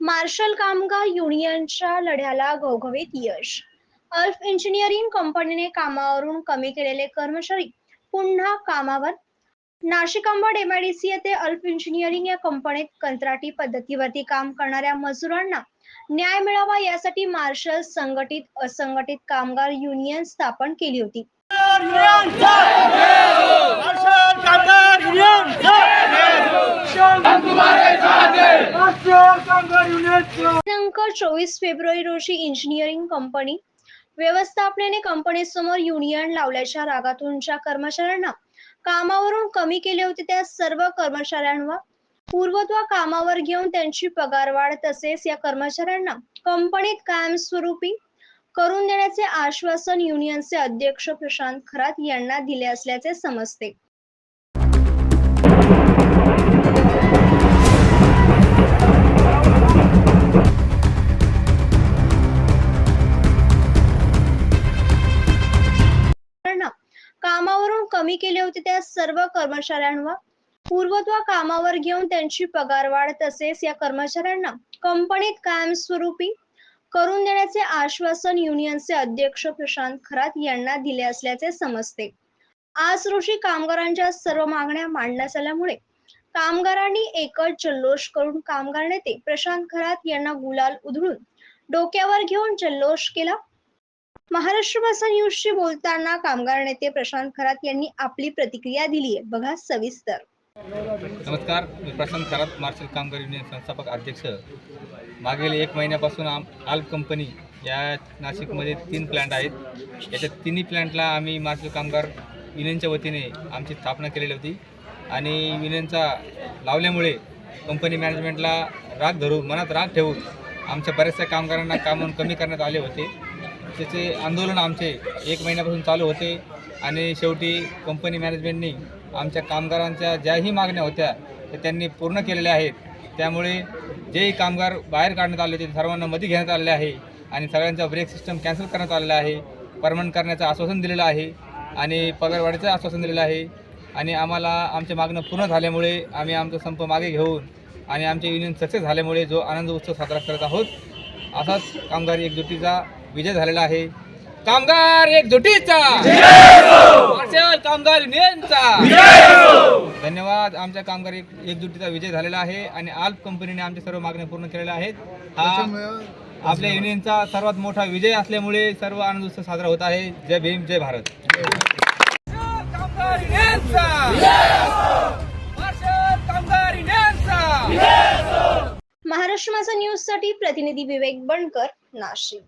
Marshal कामगार युनियनच्या लढ्याला घवघवीत यश. अल्फ इंजिनिअरिंग कंपनीने कामावरून कमी केलेले कर्मचारी पुन्हा कामावर? नाशिक अंबड एमआयडीसी येथे अल्फ इंजिनिअरिंग या कंपनीत कंत्राटी पद्धतीवरती काम करणाऱ्या मजुरांना न्याय मिळावा यासाठी मार्शल संघटित असंघटित कामगार युनियन स्थापन केली होती. दिनांक चोवीस फेब्रुवारी रोजी इंजिनिअरिंग कंपनी व्यवस्थापनेने कंपनीसमोर युनियन लावल्याच्या रागातून ज्या कर्मचाऱ्यांना कामावरून कमी केले होते त्या सर्व कर्मचाऱ्यांवर पूर्वत्व कामावर घेऊन त्यांची पगारवाढ तसेच या कर्मचाऱ्यांना कंपनीत कायमस्वरूपी करून देण्याचे आश्वासन युनियनचे अध्यक्ष प्रशांत खरात यांना दिले असल्याचे समजते. कर्मचाऱ्यांना कामावरून कमी केले होते त्या सर्व कर्मचाऱ्यांवर. पूर्वत्व कामावर घेऊन त्यांची पगारवाढ तसेच या कर्मचाऱ्यांना कंपनीत कायमस्वरूपी करून देण्याचे आश्वासन युनियनचे अध्यक्ष प्रशांत खरात यांना दिले असल्याचे समजते. आज रोजी कामगारांच्या सर्व मागण्या मांडण्यात आल्यामुळे कामगारांनी एकच जल्लोष करून कामगार नेते प्रशांत खरात यांना गुलाल उधळून डोक्यावर घेऊन जल्लोष केला. महाराष्ट्र भाषा न्यूजशी बोलताना कामगार नेते प्रशांत खरात यांनी आपली प्रतिक्रिया दिली आहे. बघा सविस्तर. नमस्कार मी प्रशांत खरात मार्शल कामगार युनियन संस्थापक अध्यक्ष. मागील एक महिन्यापासून आम आल्प कंपनी या नाशिकमध्ये तीन प्लॅन्ट आहेत. याच्या तिन्ही प्लॅन्टला आम्ही मार्शल कामगार युनियनच्या वतीने आमची स्थापना केलेली होती. आणि युनियनचा लावल्यामुळे कंपनी मॅनेजमेंटला राग धरून मनात राग ठेवून आमच्या बऱ्याचशा कामगारांना कामून कमी करण्यात आले होते. त्याचे आंदोलन आमचे एक महिन्यापासून चालू होते. आणि शेवटी कंपनी मॅनेजमेंटनी आमच्या कामगारांच्या ज्याही मागण्या होत्या त्या त्यांनी पूर्ण केलेल्या आहेत. त्यामुळे जेही कामगार बाहेर काढण्यात आले ते सर्वांना मध्ये घेण्यात आलेले आहे. आणि सगळ्यांचा ब्रेक सिस्टम कॅन्सल करण्यात आलेला आहे. परमनंट करण्याचं आश्वासन दिलेलं आहे. आणि पगारवाढीचं आश्वासन दिलेलं आहे. आणि आम्हाला आमचे मागणं पूर्ण झाल्यामुळे आम्ही आमचा संप मागे घेऊन आणि आमचे युनियन सक्सेस झाल्यामुळे जो आनंद उत्सव साजरा करत आहोत असाच कामगार एकजुटीचा विजय झालेला आहे. कामगार एकजुटीचा. मार्शल कामगार युनियनचा. धन्यवाद. आमच्या कामगार एक एकजुटीचा विजय झालेला आहे आणि आल्प कंपनीने आमच्या सर्व मागण्या पूर्ण केलेल्या आहेत. हा आपल्या युनियनचा सर्वात मोठा विजय असल्यामुळे सर्व आनंद उत्सव साजरा होत आहे. जय भीम जय भारत. महाराष्ट्र माझा न्यूजसाठी प्रतिनिधी विवेक बनकर नाशिक.